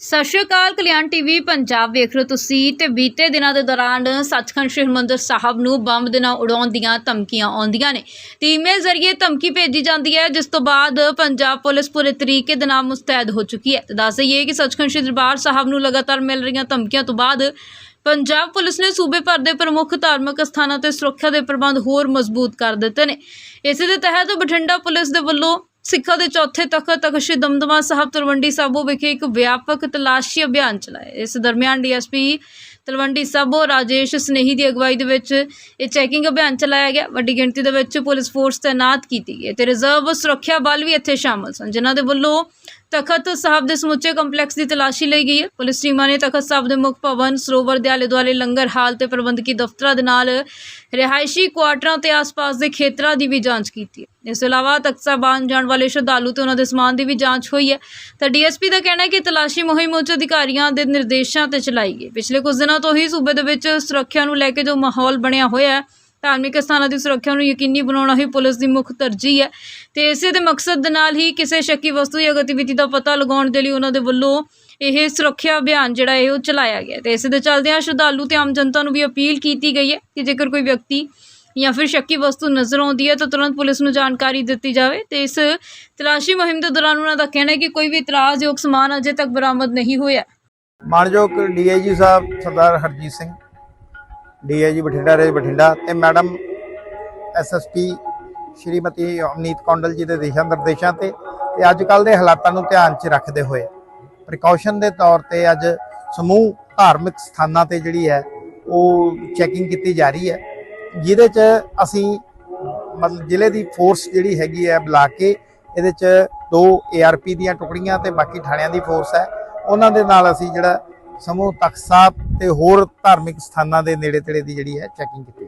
ਸਤਿ ਸ਼੍ਰੀ ਅਕਾਲ, ਕਲਿਆਣ ਟੀਵੀ ਪੰਜਾਬ ਵੇਖ ਰਹੇ ਹੋ ਤੁਸੀਂ ਤੇ ਬੀਤੇ ਦਿਨਾਂ ਦੇ ਦੌਰਾਨ ਸੱਚਖੰਡ ਸ੍ਰੀ ਹਰਿਮੰਦਰ ਸਾਹਿਬ ਨੂੰ ਬੰਬ ਦੇ ਨਾਲ ਉਡਾਉਣ ਦੀਆਂ ਧਮਕੀਆਂ ਆਉਂਦੀਆਂ ਨੇ। ਤੇ ਈਮੇਲ ਜ਼ਰੀਏ ਧਮਕੀ ਭੇਜੀ ਜਾਂਦੀ ਹੈ, ਜਿਸ ਤੋਂ ਬਾਅਦ ਪੰਜਾਬ ਪੁਲਿਸ ਪੂਰੇ ਤਰੀਕੇ ਦੇ ਨਾਲ ਮੁਸਤੈਦ ਹੋ ਚੁੱਕੀ ਹੈ। ਤੇ ਦੱਸ ਦਈਏ ਕਿ ਸੱਚਖੰਡ ਸ੍ਰੀ ਦਰਬਾਰ ਸਾਹਿਬ ਨੂੰ ਲਗਾਤਾਰ ਮਿਲ ਰਹੀਆਂ ਧਮਕੀਆਂ ਤੋਂ ਬਾਅਦ ਪੰਜਾਬ ਪੁਲਿਸ ਨੇ ਸੂਬੇ ਭਰ ਦੇ ਪ੍ਰਮੁੱਖ ਧਾਰਮਿਕ ਸਥਾਨਾਂ ਤੇ ਸੁਰੱਖਿਆ ਦੇ ਪ੍ਰਬੰਧ ਹੋਰ ਮਜ਼ਬੂਤ ਕਰ ਦਿੱਤੇ ਨੇ। ਇਸੇ ਦੇ ਤਹਿਤ ਬਠਿੰਡਾ ਪੁਲਿਸ ਦੇ ਵੱਲੋਂ ਸਿੱਖਾਂ ਦੇ ਚੌਥੇ ਤਖਤ ਤਖਤ ਸ਼੍ਰੀ ਦਮਦਮਾ ਸਾਹਿਬ ਤਲਵੰਡੀ ਸਾਬੋ ਵਿਖੇ ਇੱਕ ਵਿਆਪਕ ਤਲਾਸ਼ੀ ਅਭਿਆਨ ਚਲਾਇਆ। ਇਸ ਦਰਮਿਆਨ ਡੀਐਸਪੀ ਤਲਵੰਡੀ ਸਾਬੋ ਰਾਜੇਸ਼ ਸਨੇਹੀ ਦੀ ਅਗਵਾਈ ਦੇ ਵਿੱਚ ਇਹ ਚੈਕਿੰਗ ਅਭਿਆਨ ਚਲਾਇਆ ਗਿਆ। ਵੱਡੀ ਗਿਣਤੀ ਦੇ ਵਿੱਚ ਪੁਲਿਸ ਫੋਰਸ ਤਾਇਨਾਤ ਕੀਤੀ ਗਈ ਤੇ ਰਿਜ਼ਰਵ ਸੁਰੱਖਿਆ ਬਲ ਵੀ ਇੱਥੇ ਸ਼ਾਮਲ ਸਨ, ਜਿਨ੍ਹਾਂ ਦੇ ਵੱਲੋਂ ਤਖਤ ਸਾਹਿਬ ਦੇ ਸਮੁੱਚੇ ਕੰਪਲੈਕਸ ਦੀ ਤਲਾਸ਼ੀ ਲਈ ਗਈ ਹੈ। ਪੁਲਿਸ ਟੀਮਾਂ ਨੇ ਤਖਤ ਸਾਹਿਬ ਦੇ ਮੁੱਖ ਭਵਨ, ਸਰੋਵਰ ਦੇ ਆਲੇ ਦੁਆਲੇ ਲੰਗਰ ਹਾਲ ਤੇ ਪ੍ਰਬੰਧਕੀ ਦਫ਼ਤਰਾਂ ਦੇ ਨਾਲ ਰਿਹਾਇਸ਼ੀ ਕੁਆਟਰਾਂ ਤੇ ਆਸ-ਪਾਸ ਦੇ ਖੇਤਰਾਂ ਦੀ ਵੀ ਜਾਂਚ ਕੀਤੀ ਹੈ। ਇਸ ਤੋਂ ਇਲਾਵਾ ਤਖਤ ਸਾਹਿਬ ਆਉਣ ਜਾਣ ਵਾਲੇ ਸ਼ਰਧਾਲੂ ਤੇ ਉਹਨਾਂ ਦੇ ਸਮਾਨ ਦੀ ਵੀ ਜਾਂਚ ਹੋਈ ਹੈ। ਤਾਂ ਡੀਐਸਪੀ ਦਾ ਕਹਿਣਾ ਹੈ ਕਿ ਤਲਾਸ਼ੀ ਮੁਹਿੰਮ ਉੱਚ ਅਧਿਕਾਰੀਆਂ ਦੇ ਨਿਰਦੇਸ਼ਾਂ ਤੇ ਚਲਾਈ ਗਈ ਪਿਛਲੇ ਕੁਝ ਦਿਨਾਂ ਤੋਂ ਹੀ ਸੂਬੇ ਦੇ ਵਿੱਚ ਸੁਰੱਖਿਆ ਨੂੰ ਲੈ ਕੇ ਜੋ ਮਾਹੌਲ ਬਣਿਆ ਹੋਇਆ ਹੈ, ਧਾਰਮਿਕ ਸਥਾਨਾਂ ਦੀ ਸੁਰੱਖਿਆ ਨੂੰ ਯਕੀਨੀ ਬਣਾਉਣਾ ਹੀ ਪੁਲਿਸ ਦੀ ਮੁੱਖ ਤਰਜੀਹ ਹੈ। ਤੇ ਇਸੇ ਦੇ ਮਕਸਦ ਦੇ ਨਾਲ ਹੀ ਕਿਸੇ ਸ਼ੱਕੀ ਵਸਤੂ ਜਾਂ ਗਤੀਵਿਧੀ ਦਾ ਪਤਾ ਲਗਾਉਣ ਦੇ ਲਈ ਉਹਨਾਂ ਦੇ ਵੱਲੋਂ ਇਹ ਸੁਰੱਖਿਆ ਅਭਿਆਨ ਜਿਹੜਾ ਹੈ ਉਹ ਚਲਾਇਆ ਗਿਆ ਤੇ ਇਸੇ ਦੇ ਚੱਲਦਿਆਂ ਸ਼ਰਧਾਲੂ ਤੇ ਆਮ ਜਨਤਾ ਨੂੰ ਵੀ ਅਪੀਲ ਕੀਤੀ ਗਈ ਹੈ ਕਿ ਜੇਕਰ ਕੋਈ ਵਿਅਕਤੀ ਜਾਂ ਫਿਰ ਸ਼ੱਕੀ ਵਸਤੂ ਨਜ਼ਰ ਆਉਂਦੀ ਹੈ ਤਾਂ ਤੁਰੰਤ ਪੁਲਿਸ ਨੂੰ ਜਾਣਕਾਰੀ ਦਿੱਤੀ ਜਾਵੇ ਤੇ ਇਸ ਤਲਾਸ਼ੀ ਮੁਹਿੰਮ ਦੇ ਦੌਰਾਨ ਉਹਨਾਂ ਦਾ ਕਹਿਣਾ ਹੈ ਕਿ ਕੋਈ ਵੀ ਇਤਰਾਜ਼ਯੋਗ ਸਮਾਨ ਅਜੇ ਤੱਕ ਬਰਾਮਦ ਨਹੀਂ ਹੋਇਆ। ਮਾਨਯੋਗ ਡੀਆਈਜੀ ਸਾਹਿਬ ਸਰਦਾਰ ਹਰਜੀਤ ਸਿੰਘ, ਡੀਆਈਜੀ ਬਠਿੰਡਾ ਰੇਜ ਬਠਿੰਡਾ ਤੇ ਮੈਡਮ ਐਸਐਸਪੀ ਸ਼੍ਰੀਮਤੀ ਅਮਨੀਤ ਕੌਂਡਲ ਜੀ ਦੇ ਦਿਸ਼ਾ ਨਿਰਦੇਸ਼ਾਂ ਤੇ ਤੇ ਅੱਜ ਕੱਲ ਦੇ ਹਾਲਾਤਾਂ ਨੂੰ ਧਿਆਨ 'ਚ ਰੱਖਦੇ ਹੋਏ ਪ੍ਰੀਕਾਸ਼ਨ ਦੇ ਤੌਰ ਤੇ ਅੱਜ ਸਮੂਹ ਧਾਰਮਿਕ ਸਥਾਨਾਂ ਤੇ ਜਿਹੜੀ ਹੈ ਉਹ ਚੈਕਿੰਗ ਕੀਤੀ ਜਾ ਰਹੀ ਹੈ, ਜਿਹਦੇ 'ਚ ਅਸੀਂ ਮਤਲਬ ਜ਼ਿਲ੍ਹੇ ਦੀ ਫੋਰਸ ਜਿਹੜੀ ਹੈਗੀ ਹੈ ਬੁਲਾ ਕੇ ਇਹਦੇ 'ਚ ਦੋ ਏਆਰਪੀ ਦੀਆਂ ਟੁਕੜੀਆਂ ਤੇ ਬਾਕੀ ਥਾਣਿਆਂ ਦੀ ਫੋਰਸ ਹੈ। ਉਹਨਾਂ ਦੇ ਨਾਲ ਅਸੀਂ ਜਿਹੜਾ ਸਮੂਹ ਤਖਤ ਸਾਹਿਬ ਤੇ ਹੋਰ ਧਾਰਮਿਕ ਸਥਾਨਾਂ ਦੇ ਨੇੜੇ ਤੇੜੇ ਦੀ ਜਿਹੜੀ ਹੈ ਚੈਕਿੰਗ ਕੀਤੀ